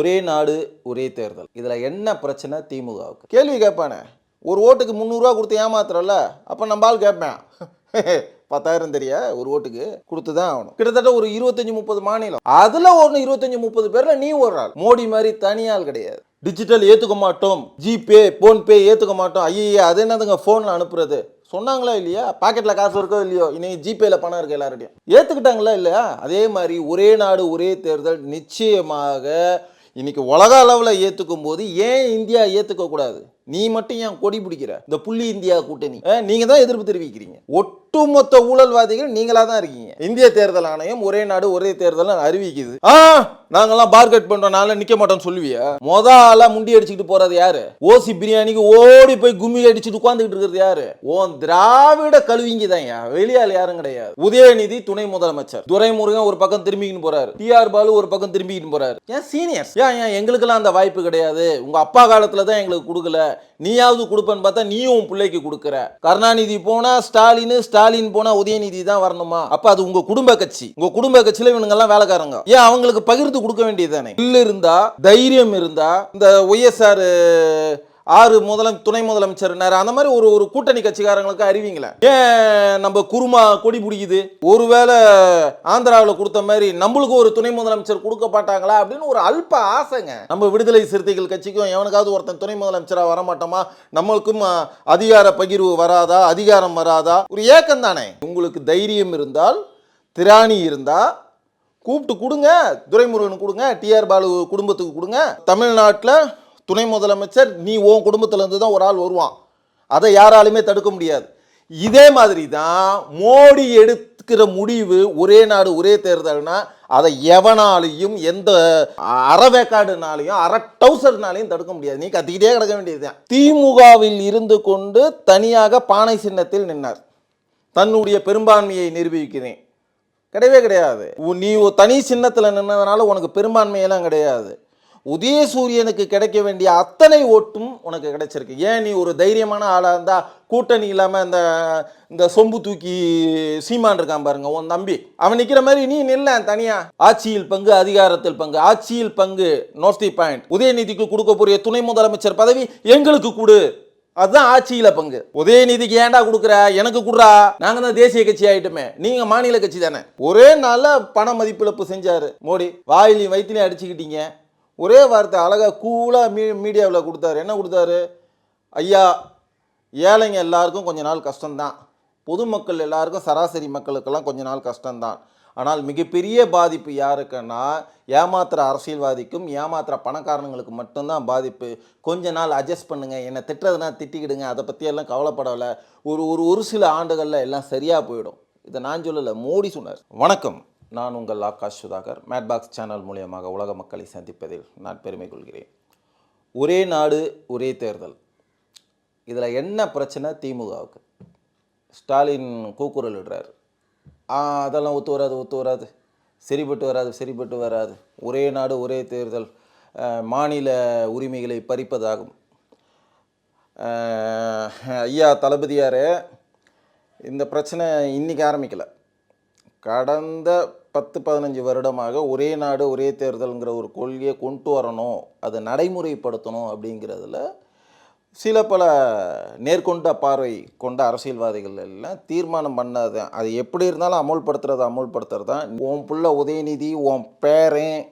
ஒரே நாடு ஒரே தேர்தல். இதில் என்ன பிரச்சனை? திமுகவுக்கு. கேள்வி கேட்பானே. ஒரு ஓட்டுக்கு முந்நூறுரூவா கொடுத்து ஏமாத்துறல அப்போ நம்ம ஆள் கேட்பேன். பத்தாயிரம் தெரிய? ஒரு ஓட்டுக்கு கொடுத்து தான் ஆகணும். கிட்டத்தட்ட ஒரு இருபத்தஞ்சி முப்பது மாநிலம். அதில் ஒன்று இருபத்தஞ்சி முப்பது பேரில் நீ ஒரு ஆள். மோடி மாதிரி தனியாள் கிடையாது. டிஜிட்டல் ஏற்றுக்க மாட்டோம். ஜிபே ஃபோன்பே ஏற்றுக்க மாட்டோம். ஐயா அது என்னதுங்க? ஃபோனில் அனுப்புறது. சொன்னாங்களா இல்லையா? பாக்கெட்டில் காசு இருக்கோ இல்லையோ? இன்னைக்கு ஜிபேல பணம் இருக்கு எல்லாருடையும் ஏற்றுக்கிட்டாங்களா இல்லையா? அதே மாதிரி ஒரே நாடு ஒரே தேர்தல் நிச்சயமாக இன்றைக்கி உலக அளவில் ஏற்றுக்கும் போது ஏன் இந்தியா ஏற்றுக்க கூடாது நீ மட்டும் ஏன் கொடி பிடிக்கிற? இந்த புள்ளி இந்தியா கூட்டணி. நீங்க தான் எதிர்ப்பு தெரிவிக்கிறீங்க. ஒட்டுமொத்த ஊழல்வாதிகள் நீங்களா தான் இருக்கீங்க. இந்திய தேர்தல் ஆணையம் ஒரே நாடு ஒரே தேர்தல் அறிவிக்குது. ஆ நாங்கெல்லாம் பார்கெட் பண்றோம்னால நிக்க மாட்டோம்னு சொல்லுவியா? மொத ஆளா முண்டி அடிச்சுட்டு போறது யாரு? ஓசி பிரியாணிக்கு ஓடி போய் கும்மி அடிச்சுட்டு உட்காந்துக்கிட்டு இருக்கிறது யாரு? ஓன் திராவிட கழுவிங்க தான் வெளியால் யாரும் கிடையாது. உதயநிதி துணை முதலமைச்சர். துரைமுருகன் ஒரு பக்கம் திரும்பிக்கின்னு போறாரு. டிஆர் பாலு ஒரு பக்கம் திரும்பிக்கின்னு போறாரு. ஏன் சீனியர்ஸ்? ஏன் ஏன் எங்களுக்கெல்லாம் அந்த வாய்ப்பு கிடையாது. உங்க அப்பா காலத்துல தான் எங்களுக்கு கொடுக்கல. நீயாவது கொடுப்பேன்னு பார்த்தா நீயும் உன் பிள்ளைக்கு கொடுக்குற. கருணாநிதி போனா ஸ்டாலின் ஸ்டாலின் போனா உதயநிதி தான் வரணுமா? அப்ப அது உங்க குடும்ப கட்சி. உங்க குடும்ப கட்சியில இவனுங்க எல்லாம் வேலைக்காரங்க. ஏன் அவங்களுக்கு பகிர்ந்து கொடுக்க வேண்டியது தானே? இல்ல இருந்தா தைரியம் இருந்தா இந்த ஒய்எஸ்ஆர் ஆறு முதலம் துணை முதலமைச்சர்னாரு அந்த மாதிரி ஒரு ஒரு கூட்டணி கட்சிக்காரங்களுக்கு அறிவிங்களேன் ஏன் நம்ம குருமா கொடி பிடிக்குது? ஒருவேளை ஆந்திராவில் கொடுத்த மாதிரி நம்மளுக்கு ஒரு துணை முதலமைச்சர் கொடுக்க மாட்டாங்களா அப்படின்னு ஒரு அல்ப ஆசைங்க. நம்ம விடுதலை சிறுத்தைகள் கட்சிக்கும் எவனுக்காவது ஒருத்தன் துணை முதலமைச்சராக வர மாட்டோமா நம்மளுக்கும் அதிகார பகிர்வு வராதா? அதிகாரம் வராதா? ஒரு ஏக்கம் தானே. உங்களுக்கு தைரியம் இருந்தால் திராணி இருந்தா கூப்பிட்டு கொடுங்க. துரைமுருகன் கொடுங்க. டிஆர் பாலு குடும்பத்துக்கு கொடுங்க. தமிழ்நாட்டில் துணை முதலமைச்சர் நீ உன் குடும்பத்திலேருந்து தான் ஒரு ஆள் வருவான். அதை யாராலுமே தடுக்க முடியாது. இதே மாதிரி தான் மோடி எடுக்கிற முடிவு ஒரே நாடு ஒரே தேர்தல்னா அதை எவனாலையும் எந்த அறவேக்காடுனாலையும் அரை டவுசர்னாலையும் தடுக்க முடியாது. நீ கத்திக்கிட்டே கிடக்க வேண்டியதுதான். திமுகவில் இருந்து கொண்டு தனியாக பானை சின்னத்தில் நின்னார். தன்னுடைய பெரும்பான்மையை நிரூபிக்கிறேன். கிடையவே கிடையாது. நீ தனி சின்னத்தில் நின்னதுனால உனக்கு பெரும்பான்மையெல்லாம் கிடையாது. உதயசூரியனுக்கு கிடைக்க வேண்டிய அத்தனை ஓட்டும் உனக்கு கிடைச்சிருக்கு. ஏன் நீ ஒரு தைரியமான ஆளாக இருந்தால் கூட்டணி இல்லாமல் இந்த இந்த சொம்பு தூக்கி சீமான் இருக்கான் பாருங்க உன் தம்பி. அவன் நிற்கிற மாதிரி நீ நில்ல தனியா. ஆட்சியில் பங்கு அதிகாரத்தில் பங்கு. ஆட்சியில் பங்கு நோர்த்தி பாயிண்ட் உதயநிதிக்கு கொடுக்கக்கூடிய துணை முதலமைச்சர் பதவி எங்களுக்கு கொடு. அதுதான் ஆட்சியில பங்கு. உதயநிதிக்கு ஏன்டா கொடுக்குற? எனக்கு கொடுறா. நாங்க தான் தேசிய கட்சி ஆயிட்டுமே. நீங்க மாநில கட்சி தானே. ஒரே நாள்ல பண மதிப்பிழப்பு செஞ்சாரு. மோடி வாயிலையும் வயிற்றுலையும் அடிச்சுக்கிட்டீங்க. ஒரே வார்த்தை அழகாக கூலாக மீ மீடியாவில் கொடுத்தாரு. என்ன கொடுத்தாரு? ஐயா ஏழைங்க எல்லாருக்கும் கொஞ்ச நாள் கஷ்டம்தான். பொதுமக்கள் எல்லாருக்கும் சராசரி மக்களுக்கெல்லாம் கொஞ்ச நாள் கஷ்டம்தான். ஆனால் மிகப்பெரிய பாதிப்பு யாருக்குன்னா ஏமாத்துற அரசியல்வாதிக்கும் ஏமாத்துற பணக்காரனுங்களுக்கு மட்டும்தான் பாதிப்பு. கொஞ்ச நாள் அட்ஜஸ்ட் பண்ணுங்கள் என்னை திட்டுறதுனா திட்டிக்கிடுங்க. அதை பற்றியெல்லாம் கவலைப்படலை. ஒரு ஒரு ஒரு சில ஆண்டுகளில் எல்லாம் சரியாக போயிடும். இதை நான் சொல்லலை. மோடி சொன்னார். வணக்கம். நான் உங்கள் ஆகாஷ் சுதாகர். மேட்பாக்ஸ் சேனல் மூலியமாக உலக மக்களை சந்திப்பதில் நான் பெருமை கொள்கிறேன். ஒரே நாடு ஒரே தேர்தல். இதில் என்ன பிரச்சனை? திமுகவுக்கு. ஸ்டாலின் கூக்குரல் இடுறாரு. அதெல்லாம் ஒத்து வராது ஒத்து வராது. சரிப்பட்டு வராது சரிப்பட்டு வராது. ஒரே நாடு ஒரே தேர்தல். மாநில உரிமைகளை பறிப்பதாகும். ஐயா தளபதியாரே இந்த பிரச்சனை இன்றைக்கி ஆரம்பிக்கலை. கடந்த பத்து பதினஞ்சு வருடமாக ஒரே நாடு ஒரே தேர்தல்ங்கிற ஒரு கொள்கையை கொண்டு வரணும் அதை நடைமுறைப்படுத்தணும் அப்படிங்கிறதுல சில பல நேர்கொண்ட பார்வை கொண்ட அரசியல்வாதிகள் எல்லாம் தீர்மானம் பண்ணாது அது எப்படி இருந்தாலும் அமுல்படுத்துறது அமுல்படுத்துறது தான். உன் புள்ள உதயநிதி உன் பேரன்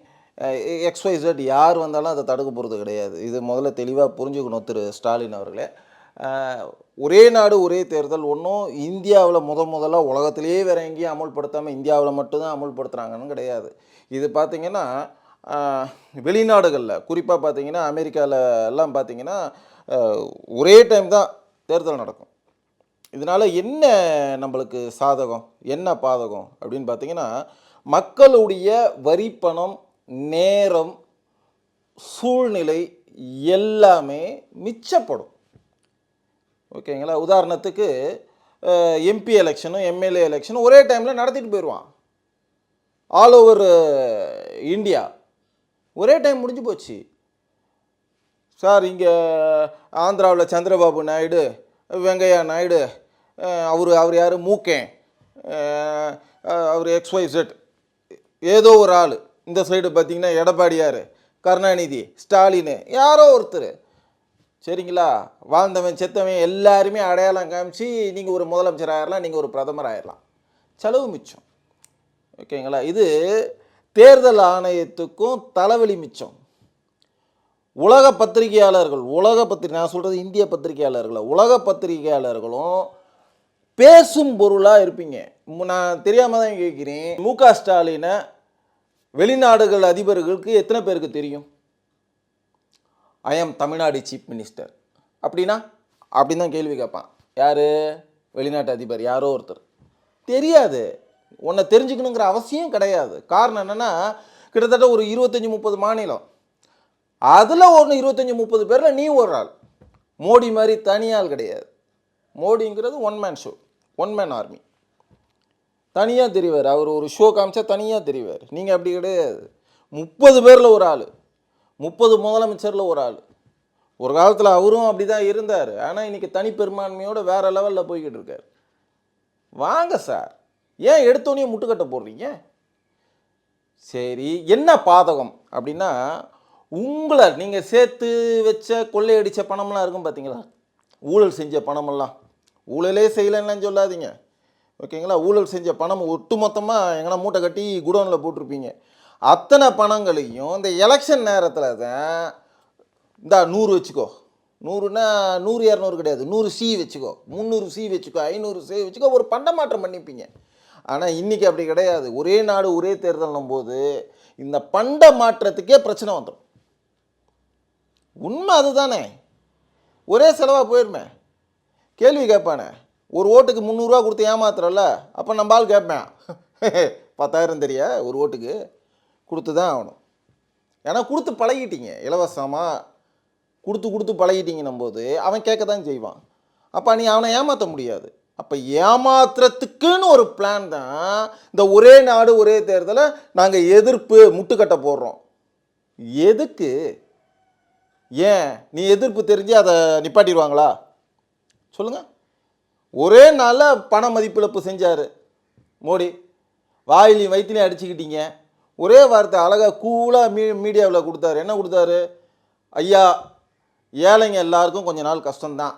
எக்ஸ்வைசட் யார் வந்தாலும் அதை தடுக்க போகிறது கிடையாது. இது முதல்ல தெளிவாக புரிஞ்சுக்கணும் திரு ஸ்டாலின் அவர்களே. ஒரே நாடு ஒரே தேர்தல். ஒன்றும் இந்தியாவில் முத முதலாக உலகத்திலேயே வேற எங்கேயும் அமுல்படுத்தாமல் இந்தியாவில் மட்டும்தான் அமுல்படுத்துகிறாங்கன்னு கிடையாது. இது பார்த்திங்கன்னா வெளிநாடுகளில் குறிப்பாக பார்த்தீங்கன்னா அமெரிக்காவில் எல்லாம் பார்த்தீங்கன்னா ஒரே டைம் தான் தேர்தல் நடக்கும். இதனால் என்ன நம்மளுக்கு சாதகம் என்ன பாதகம் அப்படின்னு பார்த்திங்கன்னா மக்களுடைய வரிப்பணம் நேரம் சூழ்நிலை எல்லாமே மிச்சப்படும். ஓகேங்களா? உதாரணத்துக்கு எம்பி எலெக்ஷனும் எம்எல்ஏ எலெக்ஷனும் ஒரே டைமில் நடத்திட்டு போயிடுவான் ஆல் ஓவர் இந்தியா ஒரே டைம் முடிஞ்சு போச்சு. சார் இங்கே ஆந்திராவில் சந்திரபாபு நாயுடு வெங்கையா நாயுடு அவர் அவர் யார்? மூக்கேன். அவர் எக்ஸ்ஒய் செட் ஏதோ ஒரு ஆள். இந்த சைடு பார்த்திங்கன்னா எடப்பாடியார் கருணாநிதி ஸ்டாலின். யாரோ ஒருத்தர். சரிங்களா? வாழ்ந்தவன் செத்தவன் எல்லாருமே அடையாளம் காமிச்சு நீங்கள் ஒரு முதலமைச்சர் ஆயிடலாம் நீங்கள் ஒரு பிரதமர் ஆயிடலாம் செலவு மிச்சம். ஓகேங்களா? இது தேர்தல் ஆணையத்துக்கும் தலைவலி மிச்சம். உலக பத்திரிகையாளர்கள் உலக பத்திரிகை நான் சொல்கிறது இந்திய பத்திரிகையாளர்களை உலக பத்திரிகையாளர்களும் பேசும் பொருளாக இருப்பீங்க. மு- நான் தெரியாமல் தான் கேட்குறேன். மு க ஸ்டாலினை வெளிநாடுகள் அதிபர்களுக்கு எத்தனை பேருக்கு தெரியும்? I am Tamil Nadu chief minister அப்படின்னா அப்படின்னு தான் கேள்வி கேட்பான். யார்? வெளிநாட்டு அதிபர் யாரோ ஒருத்தர். தெரியாது. உன்னை தெரிஞ்சுக்கணுங்கிற அவசியம் கிடையாது. காரணம் என்னென்னா கிட்டத்தட்ட ஒரு இருபத்தஞ்சி முப்பது மாநிலம். அதில் ஒன்று இருபத்தஞ்சி முப்பது பேரில் நீ ஒரு ஆள். மோடி மாதிரி தனியால் கிடையாது. மோடிங்கிறது one man show one man army தனியாக தெரிவார். அவர் ஒரு ஷோ காமிச்சா தனியாக தெரிவார். நீங்கள் அப்படி கிடையாது. முப்பது பேரில் ஒரு ஆள். முப்பது முதலமைச்சரில் ஒரு ஆள். ஒரு காலத்தில் அவரும் அப்படி தான் இருந்தார் ஆனால் இன்றைக்கி தனிப்பெரும்பான்மையோடு வேறு லெவலில் போய்கிட்டு இருக்கார். வாங்க சார். ஏன் எடுத்தோன்னே முட்டுக்கட்டை போடுறீங்க? சரி என்ன பாதகம் அப்படின்னா உங்களை நீங்கள் சேர்த்து வச்ச கொள்ளையடித்த பணம்லாம் இருக்கும் பார்த்தீங்களா ஊழல் செஞ்ச பணமெல்லாம். ஊழலே செய்யலைன்னு சொல்லாதீங்க. ஓகேங்களா? ஊழல் செஞ்ச பணம் ஒட்டு மொத்தமாக எங்கன்னா மூட்டை கட்டி குடோனில் போட்டிருப்பீங்க. அத்தனை பணங்களையும் இந்த எலெக்ஷன் நேரத்தில் தான் இந்தா நூறு வச்சுக்கோ. நூறுனா நூறு இரநூறு கிடையாது. நூறு சி வச்சுக்கோ. முந்நூறு சி வச்சுக்கோ. ஐநூறு சி வச்சுக்கோ. ஒரு பண்டமாற்றம் பண்ணிப்பீங்க. ஆனால் இன்றைக்கி அப்படி கிடையாது. ஒரே நாடு ஒரே தேர்தல்னும் போது இந்த பண்ட மாற்றத்துக்கே பிரச்சனை வந்துடும் உண்மை அதுதானே? ஒரே செலவாக போயிடுமே கேள்வி கேட்பானே. ஒரு ஓட்டுக்கு முந்நூறுரூவா கொடுத்து ஏமாத்துறல அப்போ நம்ம ஆள் கேட்பேன். பத்தாயிரம் தெரியா? ஒரு ஓட்டுக்கு? கொடுத்து தான் ஆகணும். ஏன்னா கொடுத்து பழகிட்டீங்க. இலவசமாக கொடுத்து கொடுத்து பழகிட்டீங்கன்னும் போது அவன் கேட்க தான் செய்வான். அப்போ நீ அவனை ஏமாற்ற முடியாது. அப்போ ஏமாத்துறதுக்குன்னு ஒரு பிளான் தான் இந்த ஒரே நாடு ஒரே தேர்தலை நாங்கள் எதிர்ப்பு முட்டுக்கட்டை போடுறோம். எதுக்கு? ஏன்? நீ எதிர்ப்பு தெரிஞ்சு அதை நிப்பாட்டிடுவாங்களா? சொல்லுங்கள் ஒரே நாளில் பண மதிப்பிழப்பு செஞ்சார் மோடி. வாயிலையும் வயிற்றுலையும் அடிச்சுக்கிட்டீங்க. ஒரே வார்த்தை அழகாக கூலாக மீ மீடியாவில் கொடுத்தாரு. என்ன கொடுத்தாரு? ஐயா ஏழைங்க எல்லாருக்கும் கொஞ்ச நாள் கஷ்டம்தான்.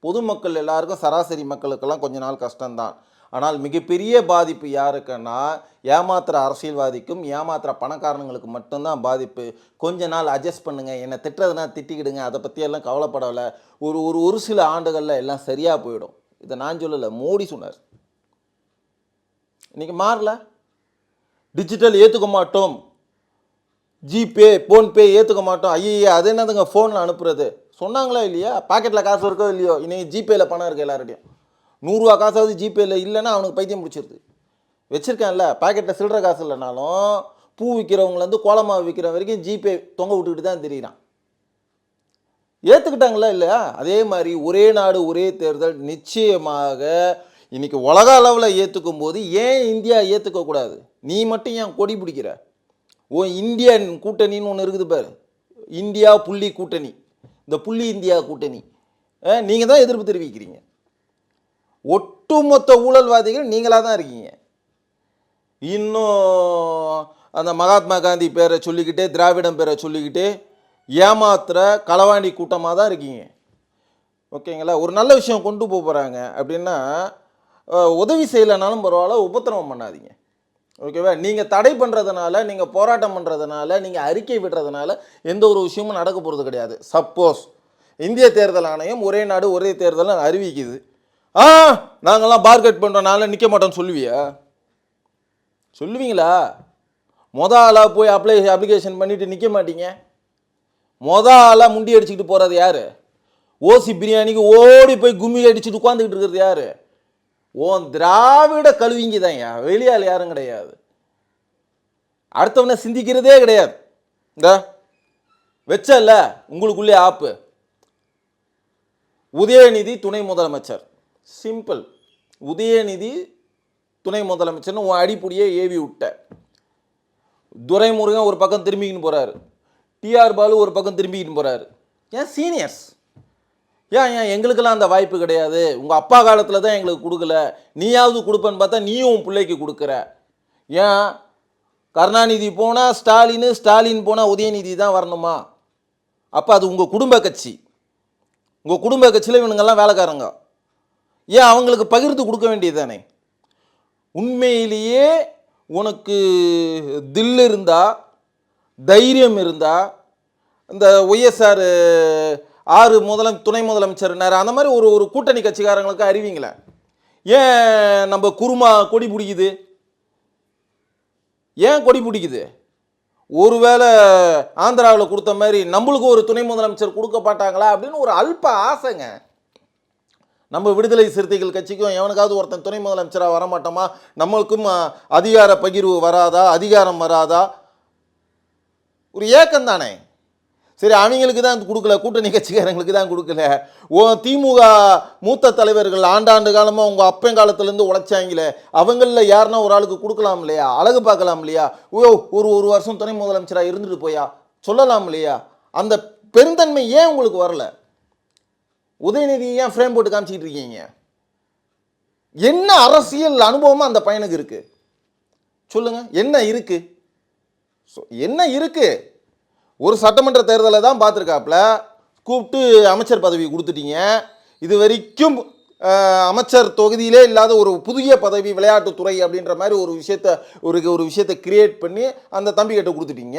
பொதுமக்கள் எல்லாருக்கும் சராசரி மக்களுக்கெல்லாம் கொஞ்ச நாள் கஷ்டம்தான். ஆனால் மிகப்பெரிய பாதிப்பு யாருக்குன்னா ஏமாத்துற அரசியல்வாதிக்கும் ஏமாத்துற பணக்காரங்களுக்கு மட்டும்தான் பாதிப்பு. கொஞ்ச நாள் அட்ஜஸ்ட் பண்ணுங்கள் என்னை திட்டுறதுனா திட்டிக்கிடுங்க. அதை பற்றியெல்லாம் கவலைப்படலை. ஒரு ஒரு ஒரு சில ஆண்டுகளில் எல்லாம் சரியாக போயிடும். இதை நான் சொல்லலை. மோடி சொன்னார். இன்றைக்கி மாறல? டிஜிட்டல் ஏற்றுக்க மாட்டோம். ஜிபே ஃபோன்பே ஏற்றுக்க மாட்டோம். ஐயே அது என்னதுங்க? ஃபோனில் அனுப்புறது. சொன்னாங்களா இல்லையா? பாக்கெட்டில் காசு இருக்கோ இல்லையோ? இன்னைக்கு ஜிபேயில் பணம் இருக்குது எல்லார்ட்டையும் நூறுரூவா காசாவது ஜிபேயில் இல்லைன்னா அவனுக்கு பைத்தியம் பிடிச்சிருது. வச்சுருக்கேன்ல பாக்கெட்டில் சில்லற காசு இல்லைனாலும் பூ விற்கிறவங்கலேருந்து கோலமாவு விற்கிற வரைக்கும் ஜிபே தொங்க விட்டுக்கிட்டு தான் தெரியுறான். ஏற்றுக்கிட்டாங்களா இல்லையா? அதே மாதிரி ஒரே நாடு ஒரே தேர்தல் நிச்சயமாக இன்றைக்கி உலக அளவில் ஏற்றுக்கும் போது ஏன் இந்தியா ஏற்றுக்கக்கூடாது நீ மட்டும் ஏன் கொடி பிடிக்கிற? ஓ இந்தியன் கூட்டணின்னு ஒன்று இருக்குது பாரு. இந்தியா புள்ளி கூட்டணி. இந்த புள்ளி இந்தியா கூட்டணி. நீங்கள் தான் எதிர்ப்பு தெரிவிக்கிறீங்க. ஒட்டுமொத்த ஊழல்வாதிகள் நீங்களாக தான் இருக்கீங்க. இன்னும் அந்த மகாத்மா காந்தி பேரை சொல்லிக்கிட்டே திராவிடம் பேரை சொல்லிக்கிட்டு ஏமாத்துற களவாண்டி கூட்டமாக தான் இருக்கீங்க. ஓகேங்களா? ஒரு நல்ல விஷயம் கொண்டு போக போகிறாங்க அப்படின்னா உதவி செய்யலைனாலும் பரவாயில்ல உபத்திரவம் பண்ணாதீங்க. ஓகேவா? நீங்கள் தடை பண்ணுறதுனால நீங்கள் போராட்டம் பண்ணுறதுனால நீங்கள் அறிக்கை விடுறதுனால எந்த ஒரு விஷயமும் நடக்க போகிறது கிடையாது. சப்போஸ் இந்திய தேர்தல் ஆணையம் ஒரே நாடு ஒரே தேர்தல் அறிவிக்குது. ஆ நாங்கள்லாம் பார்கெட் பண்ணுறனால நிற்க மாட்டோம்னு சொல்லுவியா? சொல்லுவீங்களா? மொத ஆளாக போய் அப்ளை அப்ளிகேஷன் பண்ணிவிட்டு நிற்க மாட்டீங்க? மொத ஆளாக முண்டி அடிச்சுக்கிட்டு போகிறது யார்? ஓசி பிரியாணிக்கு ஓடி போய் கும்மி அடிச்சுட்டு உட்காந்துக்கிட்டு இருக்கிறது யார்? ஓன் திராவிட கழுவிங்க தான்யா வெளியால் யாரும் கிடையாது. அடுத்தவனை சிந்திக்கிறதே கிடையாது. இந்த வச்சல்ல உங்களுக்குள்ளே ஆப்பு. உதயநிதி துணை முதலமைச்சர். சிம்பிள் உதயநிதி துணை முதலமைச்சர்னு உன் அடிப்படியே ஏவி விட்ட. துரைமுருகன் ஒரு பக்கம் திரும்பிக்கின்னு போகிறாரு டிஆர் பாலு ஒரு பக்கம் திரும்பிக்கின்னு போகிறாரு ஏன் சீனியர்ஸ்? ஏன் ஏன் எங்களுக்கெல்லாம் அந்த வாய்ப்பு கிடையாது? உங்கள் அப்பா காலத்தில் தான் எங்களுக்கு கொடுக்கல. நீயாவது கொடுப்பேன்னு பார்த்தா நீயும் உன் பிள்ளைக்கு கொடுக்குற. ஏன்? கருணாநிதி போனால் ஸ்டாலின் ஸ்டாலின் போனால் உதயநிதி தான் வரணுமா? அப்போ அது உங்கள் குடும்ப கட்சி. உங்கள் குடும்ப கட்சியில் இவனுங்கெல்லாம் வேலைக்காரங்க. ஏன் அவங்களுக்கு பகிர்ந்து கொடுக்க வேண்டியது தானே உண்மையிலேயே உனக்கு தில் இருந்தால் தைரியம் இருந்தால் இந்த ஒய்எஸ்ஆர் ஆறு முதலம் துணை முதலமைச்சர்னார் அந்த மாதிரி ஒரு ஒரு கூட்டணி கட்சிக்காரங்களுக்கு அறிவிங்களே? ஏன் நம்ம குருமா கொடி பிடிக்குது? ஏன் கொடி பிடிக்குது? ஒருவேளை ஆந்திராவில் கொடுத்த மாதிரி நம்மளுக்கு ஒரு துணை முதலமைச்சர் கொடுக்க மாட்டாங்களா அப்படின்னு ஒரு அல்ப ஆசைங்க. நம்ம விடுதலை சிறுத்தைகள் கட்சிக்கும் எவனுக்காவது ஒருத்தன் துணை முதலமைச்சராக வரமாட்டோமா? நம்மளுக்கும் அதிகார பகிர்வு வராதா? அதிகாரம் வராதா? ஒரு ஏக்கம் தானே சரி அவங்களுக்கு தான் கொடுக்கல கூட்டணி கட்சிக்காரங்களுக்கு தான் கொடுக்கல. ஓ திமுக மூத்த தலைவர்கள் ஆண்டாண்டு காலமாக உங்கள் அப்பன் காலத்துலேருந்து உழைச்சாங்களே அவங்களில் யாருன்னா ஒரு ஆளுக்கு கொடுக்கலாம் இல்லையா? அழகு பார்க்கலாம் இல்லையா? ஓ ஒரு ஒரு வருஷம் துணை முதலமைச்சராக இருந்துட்டு போயா? சொல்லலாம் இல்லையா? அந்த பெருந்தன்மை ஏன் உங்களுக்கு வரல? உதயநிதி ஏன் ஃப்ரேம் போட்டு காமிச்சிக்கிட்டு இருக்கீங்க? என்ன அரசியல் அனுபவமாக அந்த பையனுக்கு இருக்குது சொல்லுங்கள் என்ன இருக்குது என்ன இருக்குது ஒரு சட்டமன்ற தேர்தலை தான் பார்த்துருக்காப்புல. கூப்பிட்டு அமைச்சர் பதவி கொடுத்துட்டீங்க. இது வரைக்கும் அமைச்சர் தொகுதியிலே இல்லாத ஒரு புதிய பதவி விளையாட்டுத்துறை அப்படின்ற மாதிரி ஒரு விஷயத்த ஒரு ஒரு விஷயத்தை கிரியேட் பண்ணி அந்த தம்பி கிட்ட கொடுத்துட்டீங்க.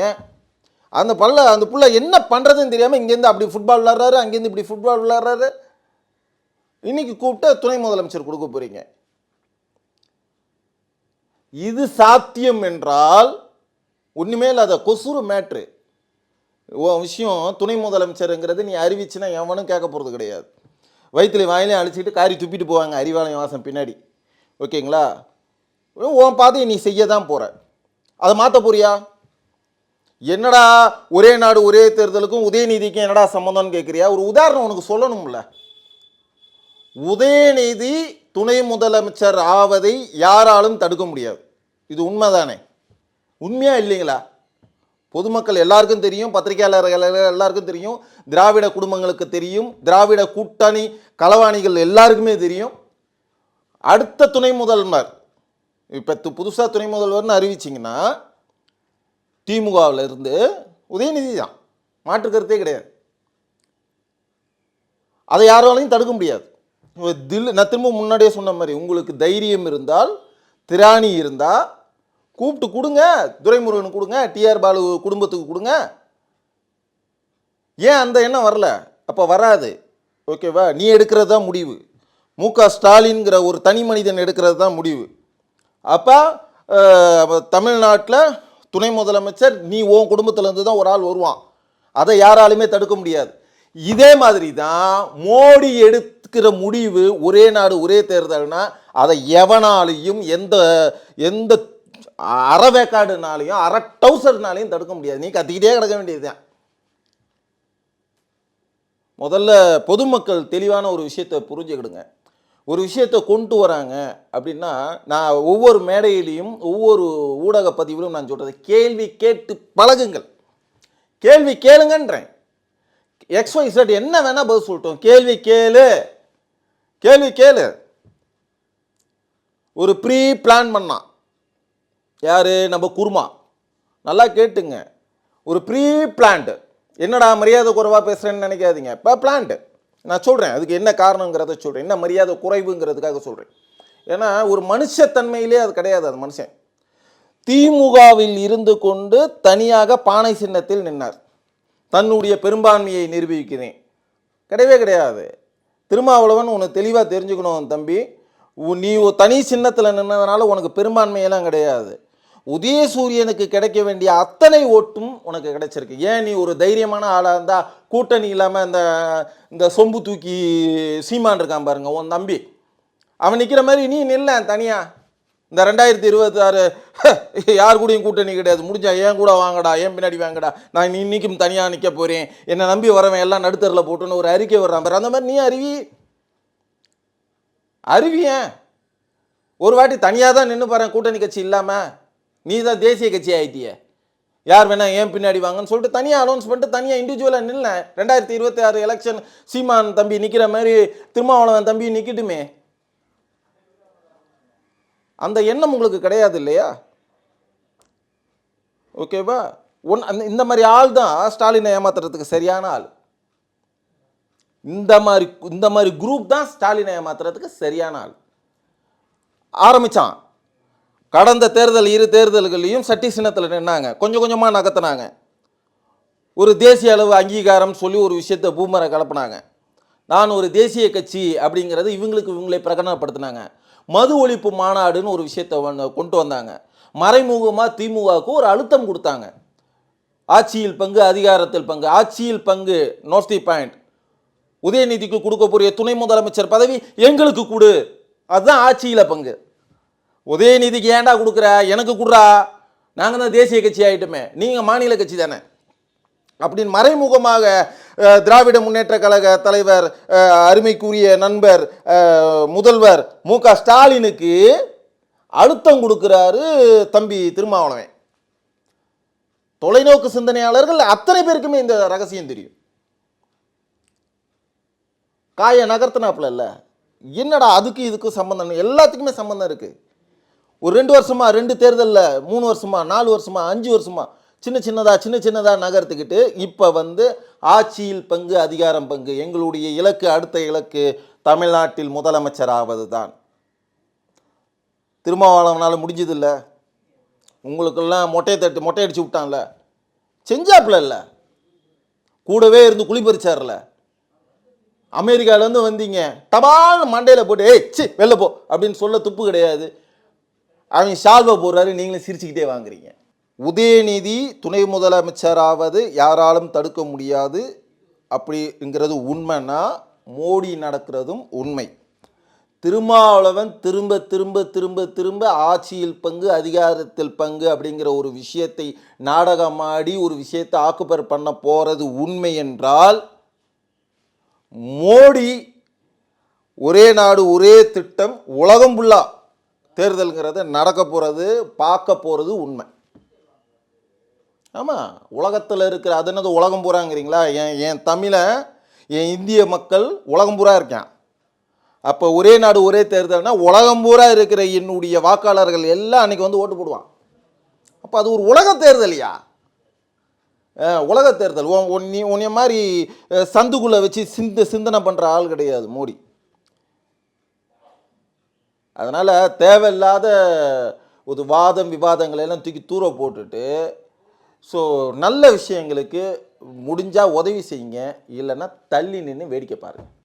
அந்த பல்ல அந்த புள்ள என்ன பண்ணுறதுன்னு தெரியாமல் இங்கேருந்து அப்படி ஃபுட்பால் விளாட்றாரு அங்கேருந்து இப்படி ஃபுட்பால் விளாட்றாரு இன்றைக்கி கூப்பிட்டு துணை முதலமைச்சர் கொடுக்க போகிறீங்க இது சாத்தியம் என்றால் ஒன்றுமே இல்லாத கொசுறு மேட்ரு விஷயம் துணை முதலமைச்சருங்கிறது நீ அறிவிச்சுன்னா எவனும் கேட்க போகிறது கிடையாது. வயிற்றுல வாயிலையும் அழிச்சிட்டு காரி துப்பிட்டு போவாங்க அறிவாலயம் வாசம் பின்னாடி. ஓகேங்களா? உன் பாதையை நீ செய்ய தான் போகிற அதை மாற்ற போறியா? என்னடா ஒரே நாடு ஒரே தேர்தலுக்கும் உதயநிதிக்கும் என்னடா சம்மந்தம்னு கேட்குறியா ஒரு உதாரணம் உனக்கு சொல்லணும்ல. உதயநிதி துணை முதலமைச்சர் ஆவதை யாராலும் தடுக்க முடியாது. இது உண்மைதானே? உண்மையா இல்லைங்களா? பொதுமக்கள் எல்லாருக்கும் தெரியும் பத்திரிகையாளர்கள் எல்லாருக்கும் தெரியும் திராவிட குடும்பங்களுக்கு தெரியும் திராவிட கூட்டணி களவாணிகள் எல்லாருக்குமே தெரியும். அடுத்த துணை முதல்வர் இப்போ புதுசாக துணை முதல்வர்னு அறிவிச்சிங்கன்னா திமுகவில் இருந்து உதயநிதி தான். மாற்று கருத்தே கிடையாது. அதை யாராலையும் தடுக்க முடியாது. தில் நான் திரும்ப முன்னாடியே சொன்ன மாதிரி உங்களுக்கு தைரியம் இருந்தால் திராணி இருந்தால் கூப்பிட்டு கொடுங்க. துரைமுருகனுக்கு கொடுங்க. டிஆர் பாலு குடும்பத்துக்கு கொடுங்க. ஏன் அந்த எண்ணம் வரல? அப்போ வராது. ஓகேவா நீ எடுக்கிறது தான் முடிவு. மு க. ஸ்டாலின்ங்கிற ஒரு தனி மனிதன் எடுக்கிறது தான் முடிவு. அப்போ தமிழ்நாட்டில் துணை முதலமைச்சர் நீ உன் குடும்பத்திலேருந்து தான் ஒரு ஆள் வருவான். அதை யாராலுமே தடுக்க முடியாது. இதே மாதிரி தான் மோடி எடுக்கிற முடிவு ஒரே நாடு ஒரே தேர்தல்னா அதை எவனாலையும் எந்த எந்த அரை வேக்காடுனாலையும் அரை டவுசர்னாலையும் தடுக்க முடியாது. நீ கத்திக்கிட்டே கிடக்க வேண்டியதுதான் முதல்ல பொதுமக்கள் தெளிவான ஒரு விஷயத்தை புரிஞ்சுக்கிடுங்க. ஒரு விஷயத்தை கொண்டு வராங்க அப்படின்னா நான் ஒவ்வொரு மேடையிலையும் ஒவ்வொரு ஊடக பதிவிலும் நான் சொல்கிறது கேள்வி கேட்டு பழகுங்கள். கேள்வி கேளுங்கன்றேன். எக்ஸ் ஒய் செட் என்ன வேணால் பதில் சொல்லட்டும். கேள்வி கேளு. கேள்வி கேளு. ஒரு ப்ரீ பிளான் பண்ணான். யார்? நம்ம குருமா. நல்லா கேட்டுங்க. ஒரு ப்ரீ பிளான்ட் என்னடா மரியாதை குறைவாக பேசுகிறேன்னு நினைக்காதீங்க. இப்போ பிளான்ட் நான் சொல்கிறேன் அதுக்கு என்ன காரணங்கிறத சொல்கிறேன் என்ன மரியாதை குறைவுங்கிறதுக்காக சொல்கிறேன் ஏன்னா ஒரு மனுஷத்தன்மையிலே அது கிடையாது அது மனுஷன். திமுகவில் இருந்து கொண்டு தனியாக பானை சின்னத்தில் நின்னார். தன்னுடைய பெரும்பான்மையை நிரூபிக்கிறேன். கிடையவே கிடையாது. திருமாவளவன் உனக்கு தெளிவாக தெரிஞ்சுக்கணும் தம்பி. உ- நீ தனி சின்னத்தில் நின்னதுனால உனக்கு பெரும்பான்மையெல்லாம் கிடையாது. உதயசூரியனுக்கு கிடைக்க வேண்டிய அத்தனை ஓட்டும் உனக்கு கிடைச்சிருக்கு. ஏன் நீ ஒரு தைரியமான ஆளாக இருந்தால் கூட்டணி இல்லாமல் இந்த இந்த சொம்பு தூக்கி சீமான் இருக்கான் பாருங்க உன் தம்பி. அவன் நிற்கிற மாதிரி நீ நில்ல தனியா. இந்த ரெண்டாயிரத்தி இருபத்தாறு யார் கூடயும் கூட்டணி கிடையாது. முடிஞ்சா ஏன் கூட வாங்கடா ஏன் பின்னாடி வாங்கடா. நான் இன்னைக்கும் தனியாக நிற்க போகிறேன் என்னை நம்பி வரவன் எல்லாம் நடுத்தரில் போட்டுன்னு ஒரு அறிக்கை வர்றான் பாரு. அந்த மாதிரி நீ அறிவி. அறிவியன். ஒரு வாட்டி தனியாக தான் நின்று பாரு. கூட்டணி கட்சி இல்லாமல் நீ தான் தேசிய கட்சி ஆயிட்டிய? யார் வேணா ஏன் பின்னாடி வாங்கன்னு சொல்லிட்டு தனியாக அனௌன்ஸ் பண்ணிட்டு தனியாக இண்டிவிஜுவலாக நில்ல ரெண்டாயிரத்தி இருபத்தி ஆறு எலெக்ஷன் சீமான் தம்பி நிற்கிற மாதிரி திருமாவளவன் தம்பி நிற்கட்டுமே அந்த எண்ணம் உங்களுக்கு கிடையாது இல்லையா? ஓகேவா ஒன் அந்த இந்த மாதிரி ஆள் தான் ஸ்டாலினை ஏமாத்துறதுக்கு சரியான ஆள். இந்த மாதிரி இந்த மாதிரி குரூப் தான் ஸ்டாலினை ஏமாத்துறதுக்கு சரியான ஆள். ஆரம்பிச்சான். கடந்த தேர்தல் இரு தேர்தல்களையும் சட்டி சின்னத்தில் நின்னாங்க. கொஞ்சம் கொஞ்சமாக நகர்த்தினாங்க. ஒரு தேசிய அளவு அங்கீகாரம் சொல்லி ஒரு விஷயத்தை பூமரை கலப்புனாங்க. நான் ஒரு தேசிய கட்சி அப்படிங்கிறது இவங்களுக்கு இவங்களே பிரகடனப்படுத்தினாங்க. மது ஒழிப்பு மாநாடுன்னு ஒரு விஷயத்தை கொண்டு வந்தாங்க. மறைமுகமாக திமுகவுக்கு ஒரு அழுத்தம் கொடுத்தாங்க. ஆட்சியில் பங்கு அதிகாரத்தில் பங்கு ஆட்சியில் பங்கு நோஸ்டி பாயிண்ட் உதயநிதிக்கு கொடுக்கக்கூடிய துணை முதலமைச்சர் பதவி எங்களுக்கு கொடு. அதுதான் ஆட்சியில் பங்கு. உதயநிதிக்கு ஏன்டா கொடுக்குற? எனக்கு கொடுறா. நாங்கள் தான் தேசிய கட்சி ஆகிட்டோமே நீங்கள் மாநில கட்சி தானே. அப்படின்னு மறைமுகமாக திராவிட முன்னேற்ற கழக தலைவர் அருமைக்குரிய நண்பர் முதல்வர் மு. க. ஸ்டாலினுக்கு அழுத்தம் கொடுக்குறாரு தம்பி திருமாவளவன். தொலைநோக்கு சிந்தனையாளர்கள் அத்தனை பேருக்குமே இந்த ரகசியம் தெரியும். காயை நகர்த்தினாப்புல இல்லை? என்னடா அதுக்கு இதுக்கும் சம்மந்தம் எல்லாத்துக்குமே சம்மந்தம் இருக்குது ஒரு ரெண்டு வருஷமா ரெண்டு தேர்தலில் மூணு வருஷமா நாலு வருஷமா அஞ்சு வருஷமா சின்ன சின்னதாக சின்ன சின்னதாக நகர்த்துக்கிட்டு இப்போ வந்து ஆட்சியில் பங்கு அதிகாரம் பங்கு எங்களுடைய இலக்கு அடுத்த இலக்கு தமிழ்நாட்டில் முதலமைச்சர் ஆவது தான் திருமாவளவனால் முடிஞ்சதில்ல. உங்களுக்கெல்லாம் மொட்டையை தட்டு மொட்டை அடிச்சு விட்டான்ல. செஞ்சாப்புல இல்லை. கூடவே இருந்து குளிப்பறிச்சார்ல அமெரிக்காவிலேருந்து வந்தீங்க. டபால் மண்டையில் போட்டு ஏய் சி வெளில போ அப்படின்னு சொல்ல துப்பு கிடையாது. அவன் ஷால்வை போடுறாரு நீங்களும் சிரிச்சுக்கிட்டே வாங்குறீங்க. உதயநிதி துணை முதலமைச்சராவது யாராலும் தடுக்க முடியாது அப்படிங்கிறது உண்மைன்னா மோடி நடக்கிறதும் உண்மை. திருமாவளவன் திரும்ப திரும்ப திரும்ப திரும்ப ஆட்சியில் பங்கு அதிகாரத்தில் பங்கு அப்படிங்கிற ஒரு விஷயத்தை நாடகமாடி ஒரு விஷயத்தை ஆக்குபர் பண்ண போகிறது உண்மை என்றால் மோடி ஒரே நாடு ஒரே திட்டம் உலகம் ஃபுல்லாக தேர்தலுங்கிறது நடக்க போகிறது பார்க்க போகிறது உண்மை. ஆமாம் உலகத்தில் இருக்கிற அது என்னது உலகம் பூராங்கிறீங்களா? என் என் தமிழை என் இந்திய மக்கள் உலகம் பூரா இருக்கேன். அப்போ ஒரே நாடு ஒரே தேர்தல்னா உலகம் பூரா இருக்கிற என்னுடைய வாக்காளர்கள் எல்லாம் அன்னைக்கு வந்து ஓட்டு போடுவான். அப்போ அது ஒரு உலக தேர்தலையா? உலக தேர்தல். உன் உன்னைய மாதிரி சந்துக்குள்ளே வச்சு சிந்த சிந்தனை பண்ணுற ஆள் கிடையாது மோடி. அதனால் தேவையில்லாத ஒரு வாதம் விவாதங்களை எல்லாம் தூக்கி தூர போட்டுட்டு ஸோ நல்ல விஷயங்களுக்கு முடிஞ்சால் உதவி செய்யுங்க இல்லைன்னா தள்ளி நின்று வேடிக்கை பாருங்கள்